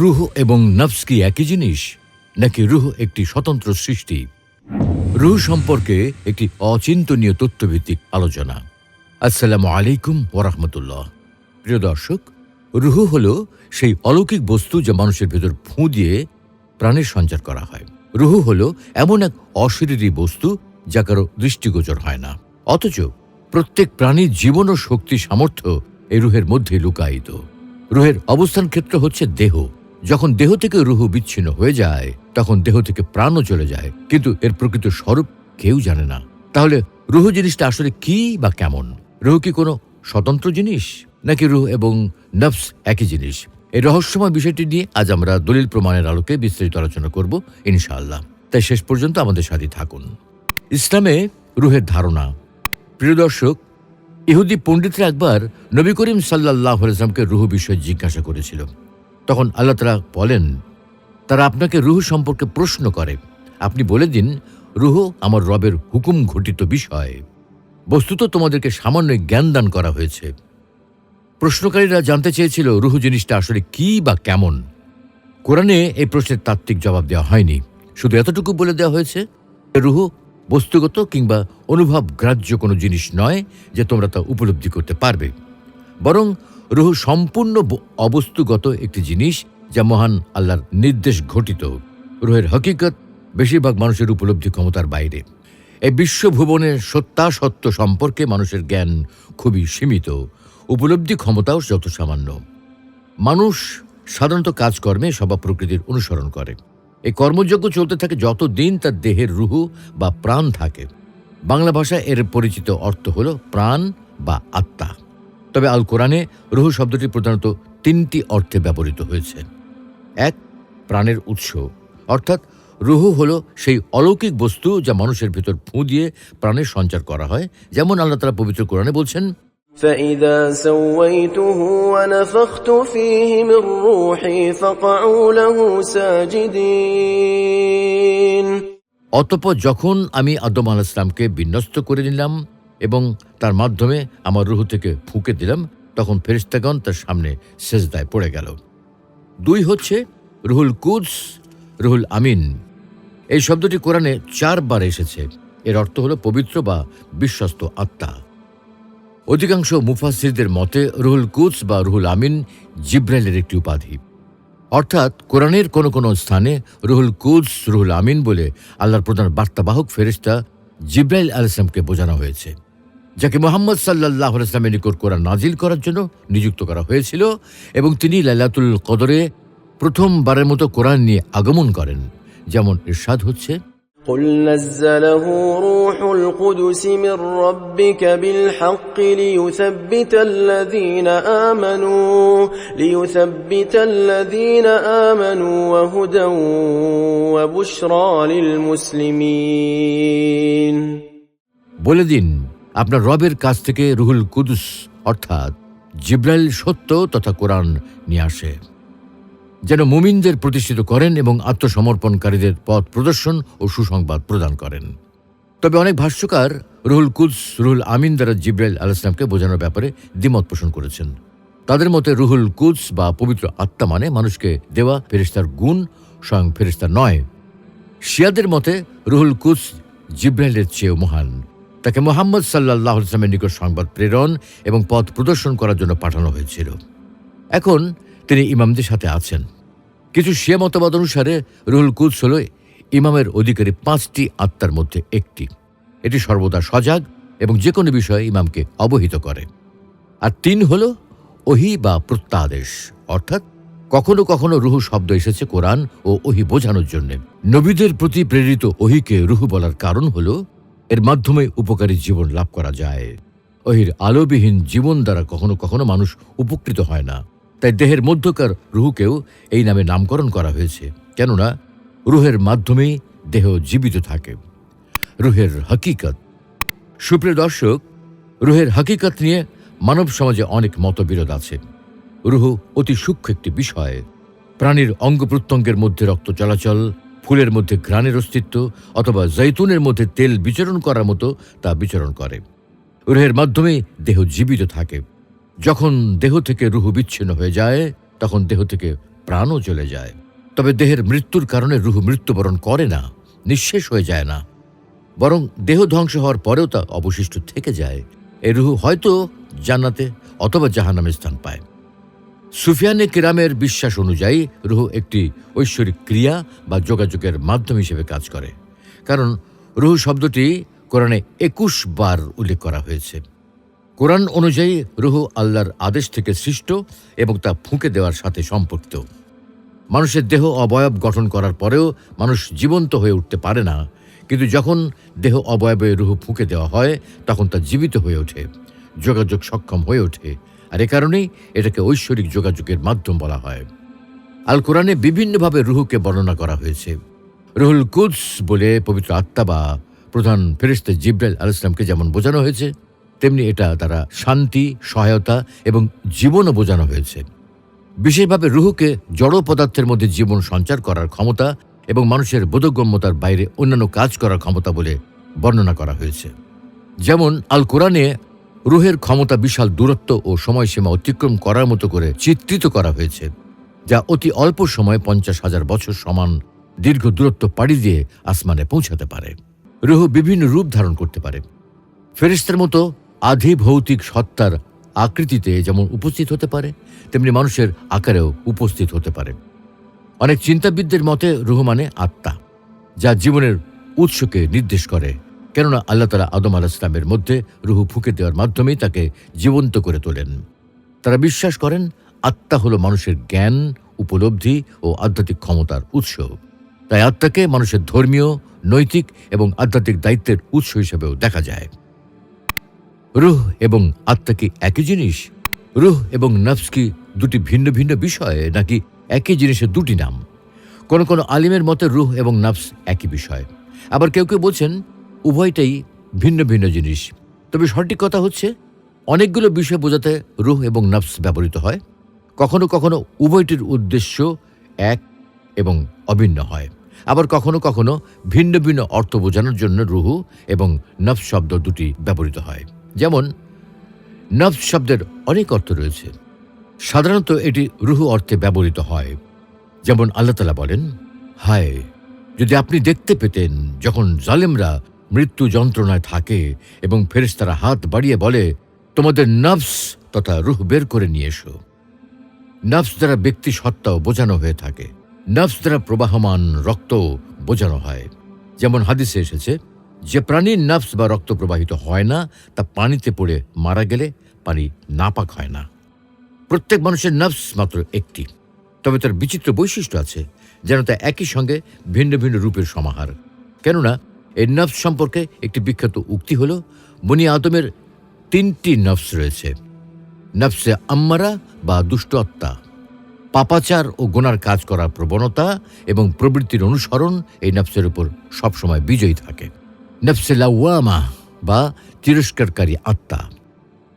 রুহ এবং নফস কি একই জিনিস, নাকি রুহ একটি স্বতন্ত্র সৃষ্টি? রুহ সম্পর্কে একটি অচিন্তনীয় তথ্যভিত্তিক আলোচনা। আসসালামু আলাইকুম ওরহমতুল্লাহ প্রিয় দর্শক, রুহ হল সেই অলৌকিক বস্তু যা মানুষের ভেতর ফুঁ দিয়ে প্রাণের সঞ্চার করা হয়। রুহ হল এমন এক অশরীরী বস্তু যা কারও দৃষ্টিগোচর হয় না। অথচ প্রত্যেক প্রাণীর জীবন ও শক্তি সামর্থ্য এই রুহের মধ্যে লুকায়িত। রুহের অবস্থান ক্ষেত্র হচ্ছে দেহ। যখন দেহ থেকে রুহ বিচ্ছিন্ন হয়ে যায়, তখন দেহ থেকে প্রাণও চলে যায়। কিন্তু এর প্রকৃত স্বরূপ কেউ জানে না। তাহলে রুহ জিনিসটা আসলে কি বা কেমন? রুহ কি কোনো স্বতন্ত্র জিনিস? নাকি রুহ এবং নফস একই জিনিস? এই রহস্যময় বিষয়টি নিয়ে আজ আমরা দলিল প্রমাণের আলোকে বিস্তারিত আলোচনা করব, ইনশাআল্লাহ। তাই শেষ পর্যন্ত আমাদের সাথে থাকুন। ইসলামে রুহের ধারণা। প্রিয় দর্শক, ইহুদি পণ্ডিতরা একবার নবী করিম সাল্লাহ আলাইসলামকে রুহ বিষয়ে জিজ্ঞাসা করেছিল। তখন আল্লাহ তালা বলেন, তারা আপনাকে রুহ সম্পর্কে প্রশ্ন করে। আপনি বলে দিন, রুহ আমার রবের হুকুম ঘটিত বিষয়। বস্তুত তোমাদেরকে সামান্য জ্ঞান দান করা হয়েছে। প্রশ্নকারীরা জানতে চেয়েছিল, রুহ জিনিসটা আসলে কি বা কেমন? কোরআনে এই প্রশ্নের তাত্ত্বিক জবাব দেওয়া হয়নি। শুধু এতটুকু বলে দেওয়া হয়েছে রুহ বস্তুগত কিংবা অনুভব গ্রাহ্য কোনো জিনিস নয়, যে তোমরা তা উপলব্ধি করতে পারবে। বরং রুহ সম্পূর্ণ অবস্তুগত একটি জিনিস যা মহান আল্লাহর নির্দেশ ঘটিত। রুহের হকিকত বেশিরভাগ মানুষের উপলব্ধি ক্ষমতার বাইরে। এই বিশ্বভুবনের সত্যাসত্য সম্পর্কে মানুষের জ্ঞান খুবই সীমিত। উপলব্ধি ক্ষমতাও যত সামান্য। মানুষ সাধারণত কাজকর্মে সবা প্রকৃতির অনুসরণ করে। এই কর্মযজ্ঞ চলতে থাকে যত দিন তার দেহের রুহু বা প্রাণ থাকে। বাংলা ভাষায় এর পরিচিত অর্থ হল প্রাণ বা আত্মা। তবে আল কোরআনে রুহু শব্দটি প্রধানত তিনটি অর্থে ব্যবহৃত হয়েছে এক প্রাণের উৎস অর্থাৎ রুহু হলো সেই অলৌকিক বস্তু যা মানুষের ভেতর ফুঁ দিয়ে প্রাণের সঞ্চার করা হয় যেমন আল্লাহ তালা পবিত্র কোরআনে বলছেন فإذا سويته ونفخت فيه من روحي فقعوا له ساجدين অতপর যখন আমি আদম আল ইসলামকে বিন্যস্ত করে নিলাম এবং তার মাধ্যমে আমার রুহু থেকে ফুঁকে দিলাম, তখন ফেরিস্তাগণ তার সামনে সেজদায় পড়ে গেল। দুই হচ্ছে রুহুল কুদস, রুহুল আমিন। এই শব্দটি কোরআনে চারবার এসেছে। এর অর্থ হলো পবিত্র বা বিশ্বস্ত আত্মা। অধিকাংশ মুফাসিরদের মতে রুহুল কুদস বা রুহুল আমিন জিব্রাইলের একটি উপাধি। অর্থাৎ কোরআনের কোনো কোনো স্থানে রুহুল কুদস, রুহুল আমিন বলে আল্লাহর প্রধান বার্তাবাহক ফেরিস্তা জিব্রাইল আলাইসলামকে বোঝানো হয়েছে। যাকে মোহাম্মদ সাল্লাহ আলাইসলামের নিকট কোরআন নাজিল করার জন্য নিযুক্ত করা হয়েছিল এবং তিনি লাইলাতুল কদরে প্রথমবারের মতো কোরআন নিয়ে আগমন করেন যেমন ইরশাদ হচ্ছে قل نزله روح القدس من ربك بالحق ليثبت الذين آمنوا ليثبت الذين آمنوا وهدى وبشرى للمسلمين বলে দিন আপনার রবের কাছ থেকে রুহুল কুদুস, অর্থাৎ জিব্রাইল সত্য তথা কোরআন নিয়ে আসে। যেন মুমিনদের প্রতিষ্ঠিত করেন এবং আত্মসমর্পণকারীদের পথ প্রদর্শন ও সুসংবাদ প্রদান করেন। তবে অনেক ভাষ্যকার রুহুল কুদস, রুহুল আমিন দ্বারা জিব্রাইল আল ইসলামকে বোঝানোর ব্যাপারে দ্বিমত পোষণ করেছেন। তাদের মতে রুহুল কুদস বা পবিত্র আত্মা মানে মানুষকে দেওয়া ফেরিস্তার গুণ, স্বয়ং ফেরিস্তা নয়। শিয়াদের মতে রুহুল কুদস জিব্রাইলের চেয়েও মহান। তাকে মোহাম্মদ সাল্লাহ ইসলামের নিকট সংবাদ প্রেরণ এবং পথ প্রদর্শন করার জন্য পাঠানো হয়েছিল। এখন তিনি ইমামদের সাথে আছেন। কিছু শিয়া মতবাদ অনুসারে রুহুল কুদস হল ইমামের অধিকারী পাঁচটি আত্মার মধ্যে একটি। এটি সর্বদা সজাগ এবং যে কোনো বিষয়ে ইমামকে অবহিত করে। আর তিন হল ওহি বা প্রত্যাদেশ, অর্থাৎ কখনো কখনো রুহু শব্দ এসেছে কোরআন ও ওহি বোঝানোর জন্য। নবীদের প্রতি প্রেরিত ওহিকে রুহু বলার কারণ হল এর মাধ্যমে উপকারী জীবন লাভ করা যায়। ওহির আলোবিহীন জীবন দ্বারা কখনো কখনো মানুষ উপকৃত হয় না। তাই দেহের মধ্যকার রুহুকেও এই নামে নামকরণ করা হয়েছে। কেননা, রুহের মাধ্যমেই দেহ জীবিত থাকে। রুহের হকিকত। সুপ্রিয় দর্শক, রুহের হকিকত নিয়ে মানব সমাজে অনেক মতবিরোধ আছে। রুহ অতি সূক্ষ্ম একটি বিষয়। প্রাণীর অঙ্গ প্রত্যঙ্গের মধ্যে রক্ত চলাচল ফুলের মধ্যে ঘ্রাণের অস্তিত্ব অথবা জৈতুনের মধ্যে তেল বিচরণ করার মতো তা বিচরণ করে। রুহের মাধ্যমে দেহ জীবিত থাকে। যখন দেহ থেকে রুহু বিচ্ছিন্ন হয়ে যায়, তখন দেহ থেকে প্রাণও চলে যায়। তবে দেহের মৃত্যুর কারণে রুহ মৃত্যুবরণ করে না, নিঃশেষ হয়ে যায় না। বরং দেহ ধ্বংস হওয়ার পরেও তা অবশিষ্ট থেকে যায়। এ রুহ হয়তো জান্নাতে অথবা জাহান্নামে স্থান পায়। সুফিয়ানে কিরামের বিশ্বাস অনুযায়ী রুহ একটি ঐশ্বরিক ক্রিয়া বা যোগাযোগের মাধ্যম হিসেবে কাজ করে। কারণ রুহ শব্দটি কোরআনে একুশ বার উল্লেখ করা হয়েছে। কোরআন অনুযায়ী রুহ আল্লাহর আদেশ থেকে সৃষ্ট এবং তা ফুঁকে দেওয়ার সাথে সম্পর্কিত। মানুষের দেহ অবয়ব গঠন করার পরেও মানুষ জীবন্ত হয়ে উঠতে পারে না। কিন্তু যখন দেহ অবয়বে রুহ ফুঁকে দেওয়া হয়, তখন তা জীবিত হয়ে ওঠে, যোগাযোগ সক্ষম হয়ে ওঠে। আর এ কারণেই এটাকে ঐশ্বরিক যোগাযোগের মাধ্যম বলা হয়। আল কোরআনে বিভিন্নভাবে রুহুকে বর্ণনা করা হয়েছে। রুহুল কুদস বলে পবিত্র আত্মা বা প্রধান ফেরিস্তে জিব্রাইল আল ইসলামকে যেমন বোঝানো হয়েছে, তেমনি এটা তারা শান্তি, সহায়তা এবং জীবনও বোঝানো হয়েছে। বিশেষভাবে রুহুকে জড় পদার্থের মধ্যে জীবন সঞ্চার করার ক্ষমতা এবং মানুষের বোধগম্যতার বাইরে অন্যান্য কাজ করার ক্ষমতা বলে বর্ণনা করা হয়েছে। যেমন আল কোরআনে রুহের ক্ষমতা বিশাল দূরত্ব ও সময়সীমা অতিক্রম করার মতো করে চিত্রিত করা হয়েছে, যা অতি অল্প সময়ে পঞ্চাশ হাজার বছর সমান দীর্ঘ দূরত্ব পাড়ি দিয়ে আসমানে পৌঁছাতে পারে। রুহ বিভিন্ন রূপ ধারণ করতে পারে। ফেরিস্তার মতো আধি ভৌতিক সত্তার আকৃতিতে যেমন উপস্থিত হতে পারে, তেমনি মানুষের আকারেও উপস্থিত হতে পারে। অনেক চিন্তাবিদদের মতে রুহ মানে আত্মা, যা জীবনের উৎসকে নির্দেশ করে। কেননা আল্লাহ তালা আদম আল ইসলামের মধ্যে রুহু ফুঁকে দেওয়ার মাধ্যমেই তাকে জীবন্ত করে তোলেন। তারা বিশ্বাস করেন, আত্মা হলো মানুষের জ্ঞান, উপলব্ধি ও আধ্যাত্মিক ক্ষমতার উৎস। তাই আত্মাকে মানুষের ধর্মীয়, নৈতিক এবং আধ্যাত্মিক দায়িত্বের উৎস হিসেবেও দেখা যায়। রুহ এবং আত্মা কি একই জিনিস? রুহ এবং নফস কি দুটি ভিন্ন ভিন্ন বিষয়, নাকি একই জিনিসের দুটি নাম? কোন কোন আলিমের মতে রুহ এবং নফস একই বিষয়। আবার কেউ কেউ বলছেন উভয়টাই ভিন্ন ভিন্ন জিনিস। তবে সঠিক কথা হচ্ছে, অনেকগুলো বিষয় বোঝাতে রুহ এবং নফস ব্যবহৃত হয়। কখনো কখনো উভয়টির উদ্দেশ্য এক এবং অভিন্ন হয়। আবার কখনো কখনো ভিন্ন ভিন্ন অর্থ বোঝানোর জন্য রুহু এবং নফস শব্দ দুটি ব্যবহৃত হয়। যেমন, নফস শব্দের অনেক অর্থ রয়েছে। সাধারণত এটি রুহু অর্থে ব্যবহৃত হয়। যেমন আল্লাহ তালা বলেন, হায়, যদি আপনি দেখতে পেতেন যখন জালেমরা মৃত্যু যন্ত্রণায় থাকে এবং ফেরেশতারা হাত বাড়িয়ে বলে, তোমাদের নফস তথা রুহ বের করে নিয়ে এসো। নফস দ্বারা ব্যক্তি সত্তাও বোঝানো হয়ে থাকে। নফস দ্বারা প্রবাহমান রক্ত বোঝানো হয়। যেমন হাদিসে এসেছে, যে প্রাণীর নফস বা রক্ত প্রবাহিত হয় না, তা পানিতে পড়ে মারা গেলে পানি নাপাক হয় না। প্রত্যেক মানুষের নফস মাত্র একটি। তবে তার বিচিত্র বৈশিষ্ট্য আছে, যেন তা একই সঙ্গে ভিন্ন ভিন্ন রূপের সমাহার। কেননা এই নফস সম্পর্কে একটি বিখ্যাত উক্তি হল, বনি আদমের তিনটি নফস রয়েছে। নফসে আম্মারা বা দুষ্ট আত্মা। পাপাচার ও গোনার কাজ করার প্রবণতা এবং প্রবৃত্তির অনুসরণ এই নফসের উপর সবসময় বিজয়ী থাকে। নফসে লাউয়ামা বা তিরস্কারকারী আত্মা।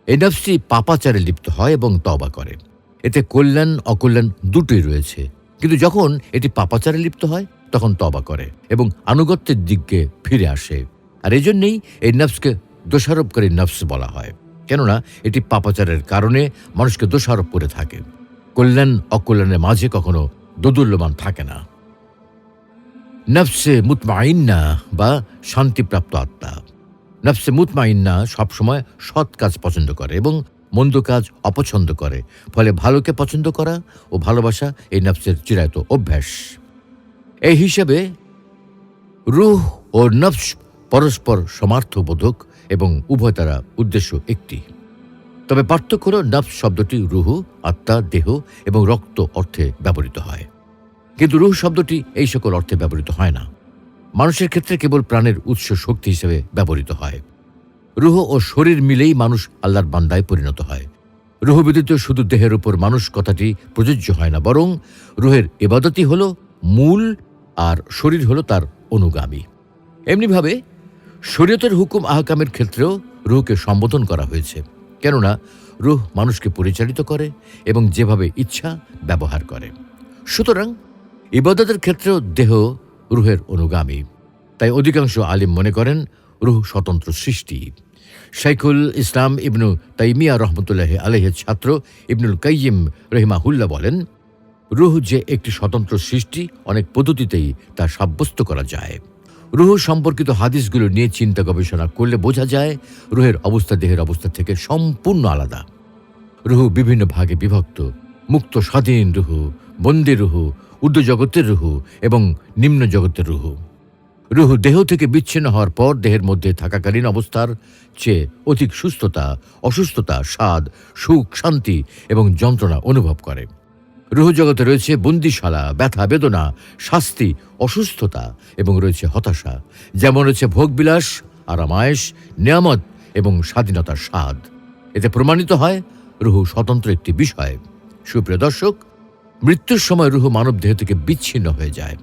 এই নফসটি পাপাচারে লিপ্ত হয় এবং তবা করে। এতে কল্যাণ, অকল্যাণ দুটোই রয়েছে। কিন্তু যখন এটি পাপাচারে লিপ্ত হয় তখন তবা করে এবং আনুগত্যের দিকে ফিরে আসে। আর এজন্যই এই নফসকে দোষারোপকারী নফস বলা হয়। কেননা, এটি পাপাচারের কারণে মানুষকে দোষারোপ করে থাকে। কল্যাণ, অকল্যাণের মাঝে কখনো দোদুল্যমান থাকে না। নফসে মুতমাইন্না বা শান্তিপ্রাপ্ত আত্মা। নফসে মুতমাইন্না সবসময় সৎ কাজ পছন্দ করে এবং মন্দ কাজ অপছন্দ করে। ফলে ভালোকে পছন্দ করা ও ভালোবাসা এই নফসের চিরায়ত অভ্যাস। এই হিসেবে রুহ ও নফস পরস্পর সমার্থবোধক এবং উভয় তারা উদ্দেশ্য একটি। তবে পার্থক্য হল নফস শব্দটি রুহু, আত্মা, দেহ এবং রক্ত অর্থে ব্যবহৃত হয়। কিন্তু রুহ শব্দটি এই সকল অর্থে ব্যবহৃত হয় না। মানুষের ক্ষেত্রে কেবল প্রাণের উৎস শক্তি হিসেবে ব্যবহৃত হয়। রুহ ও শরীর মিলেই মানুষ আল্লাহর বান্দায় পরিণত হয়। রুহ ব্যতীত শুধু দেহের উপর মানুষ কথাটি প্রযোজ্য হয় না, বরং রুহের এবাদতই হল মূল আর শরীর হল তার অনুগামী। এমনিভাবে শরীয়তের হুকুম আহকামের ক্ষেত্রেও রুহকে সম্বোধন করা হয়েছে, কেননা রুহ মানুষকে পরিচালিত করে এবং যেভাবে ইচ্ছা ব্যবহার করে। সুতরাং ইবাদতের ক্ষেত্রেও দেহ রুহের অনুগামী। তাই অধিকাংশ আলিম মনে করেন রুহ স্বতন্ত্র সৃষ্টি। শাইখুল ইসলাম ইবনু তাইমিয়া রহমতুল্লাহ আলহের ছাত্র ইবনুল কাইয়িম রহিমাহুল্লাহ বলেন রুহ যে একটি স্বতন্ত্র সৃষ্টি, অনেক পদ্ধতিতেই তা সাব্যস্ত করা যায়। রুহ সম্পর্কিত হাদিসগুলো নিয়ে চিন্তা গবেষণা করলে বোঝা যায়, রুহের অবস্থা, দেহের অবস্থা থেকে সম্পূর্ণ আলাদা। রুহ বিভিন্ন ভাগে বিভক্ত। মুক্ত, স্বাধীন রুহ, বন্দি রুহ, ঊর্ধ্ব জগতের রুহ এবং নিম্ন জগতের রুহ। রুহ দেহ থেকে বিচ্ছিন্ন হওয়ার পর দেহের মধ্যে থাকাকালীন অবস্থার চেয়ে অধিক সুস্থতা, অসুস্থতা, স্বাদ, সুখ, শান্তি এবং যন্ত্রণা অনুভব করে। রুহ জগতে রয়েছে বন্দিশালা, ব্যথা, বেদনা, শাস্তি, অসুস্থতা এবং রয়েছে হতাশা। যেমন রয়েছে ভোগবিলাস, আরামায়েশ, নিয়ামত এবং স্বাধীনতার স্বাদ। এতে প্রমাণিত হয় রুহু স্বতন্ত্র একটি বিষয়। সুপ্রিয় দর্শক, মৃত্যুর সময় রুহু মানব দেহ থেকে বিচ্ছিন্ন হয়ে যায়।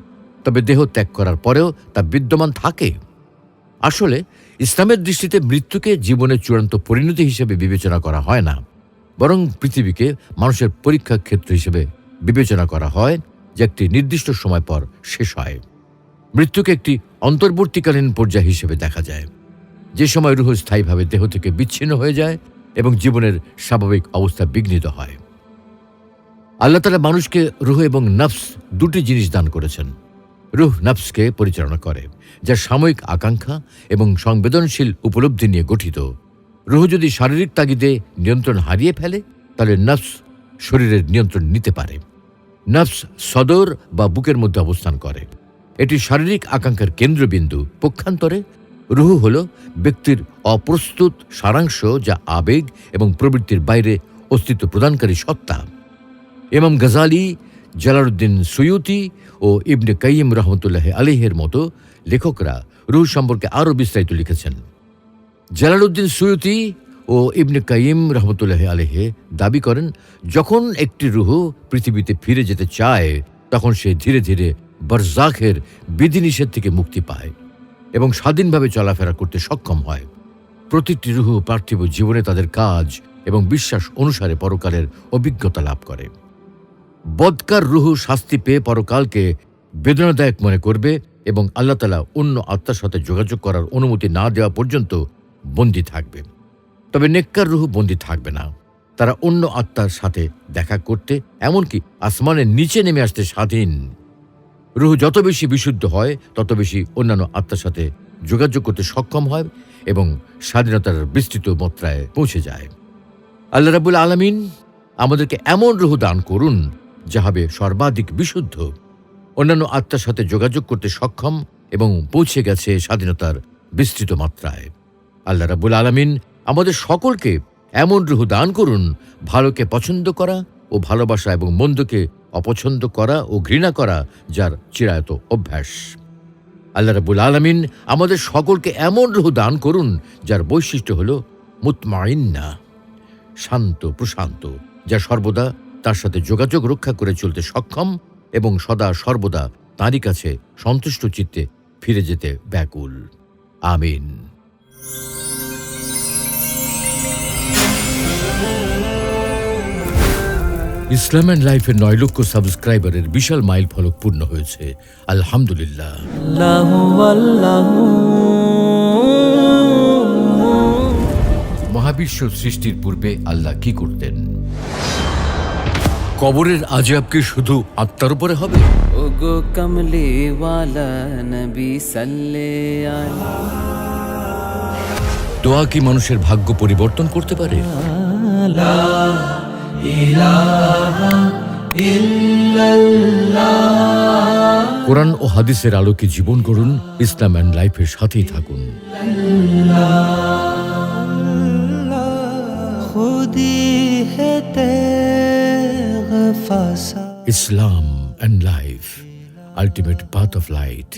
তবে দেহ ত্যাগ করার পরেও তা বিদ্যমান থাকে। আসলে ইসলামের দৃষ্টিতে মৃত্যুকে জীবনের চূড়ান্ত পরিণতি হিসেবে বিবেচনা করা হয় না। বরং পৃথিবীকে মানুষের পরীক্ষা ক্ষেত্র হিসেবে বিবেচনা করা হয় যা একটি নির্দিষ্ট সময় পর শেষ হয়। মৃত্যুকে একটি অন্তর্বর্তীকালীন পর্যায় হিসেবে দেখা যায়। যে সময় রুহ স্থায়ীভাবে দেহ থেকে বিচ্ছিন্ন হয়ে যায় এবং জীবনের স্বাভাবিক অবস্থা বিঘ্নিত হয়। আল্লাহ তালা মানুষকে রুহ এবং নফস দুটি জিনিস দান করেছেন। রুহ নফসকে পরিচালনা করে, যা সাময়িক আকাঙ্ক্ষা এবং সংবেদনশীল উপলব্ধি নিয়ে গঠিত। রুহ যদি শারীরিক তাগিদে নিয়ন্ত্রণ হারিয়ে ফেলে, তাহলে নফস শরীরের নিয়ন্ত্রণ নিতে পারে। নফস সদর বা বুকের মধ্যে অবস্থান করে। এটি শারীরিক আকাঙ্ক্ষার কেন্দ্রবিন্দু। পক্ষান্তরে রুহ হল ব্যক্তির অপ্রস্তুত সারাংশ যা আবেগ এবং প্রবৃত্তির বাইরে অস্তিত্ব প্রদানকারী সত্তা। এমাম গজালি, জালালউদ্দিন সুয়ুতি ও ইবনে কাইম রহমতুল্লাহ আলিহের মতো লেখকরা রুহ সম্পর্কে আরও বিস্তারিত লিখেছেন। জালালউদ্দিন সুয়ুতি ও ইবনে কাইম রহমতুল্লাহ আলেহে দাবি করেন, যখন একটি রুহ পৃথিবীতে ফিরে যেতে চায়, তখন সে ধীরে ধীরে বরজাখের বিধিনিষেধ থেকে মুক্তি পায় এবং স্বাধীনভাবে চলাফেরা করতে সক্ষম হয়। প্রতিটি রুহ পার্থিব জীবনে তাদের কাজ এবং বিশ্বাস অনুসারে পরকালের অভিজ্ঞতা লাভ করে। বদকার রুহু শাস্তি পেয়ে পরকালকে বেদনাদায়ক মনে করবে এবং আল্লাহ তালা অন্য আত্মার সাথে যোগাযোগ করার অনুমতি না দেওয়া পর্যন্ত বন্দী থাকবে। তবে নেককার রুহু বন্দী থাকবে না। তারা অন্য আত্মার সাথে দেখা করতে, এমনকি আসমানের নিচে নেমে আসতে স্বাধীন। রুহু যত বেশি বিশুদ্ধ হয়, তত বেশি অন্যান্য আত্মার সাথে যোগাযোগ করতে সক্ষম হয় এবং স্বাধীনতার বিস্তৃত মাত্রায় পৌঁছে যায়। আল্লাহ রাবুল আলমিন আমাদেরকে এমন রুহু দান করুন, যা হবে সর্বাধিক বিশুদ্ধ। অন্যান্য আত্মার সাথে যোগাযোগ করতে সক্ষম এবং পৌঁছে গেছে স্বাধীনতার বিস্তৃত মাত্রায়। আল্লাহ রাবুল আলমিন আমাদের সকলকে এমন রুহু দান করুন, ভালোকে পছন্দ করা ও ভালোবাসা এবং মন্দকে অপছন্দ করা ও ঘৃণা করা যার চিরায়ত অভ্যাস। আল্লাহ রাবুল আলমিন আমাদের সকলকে এমন রুহু দান করুন, যার বৈশিষ্ট্য হল মুতমাইন্না, শান্ত, প্রশান্ত, যা সর্বদা তার সাথে যোগাযোগ রক্ষা করে চলতে সক্ষম এবং সদা সর্বদা তাঁরই কাছে সন্তুষ্ট চিত্তে ফিরে যেতে ব্যাকুল। আমিন। ইসলাম অ্যান্ড লাইফের নয় লক্ষ সাবস্ক্রাইবারের বিশাল মাইল ফলক পূর্ণ হয়েছে। আলহামদুলিল্লাহ। মহাবিশ্ব সৃষ্টির পূর্বে আল্লাহ কি করতেন? কবরের আজাব কি শুধু আত্মার উপরে হবে? ওগো কমলে ওয়ালা নবী সাল্লে আলা দোয়া কি মানুষের ভাগ্য পরিবর্তন করতে পারে? কোরআন ও হাদিসের আলোকে জীবন করুন ইসলাম অ্যান্ড লাইফের সাথেই থাকুন। Islam and life ultimate path of light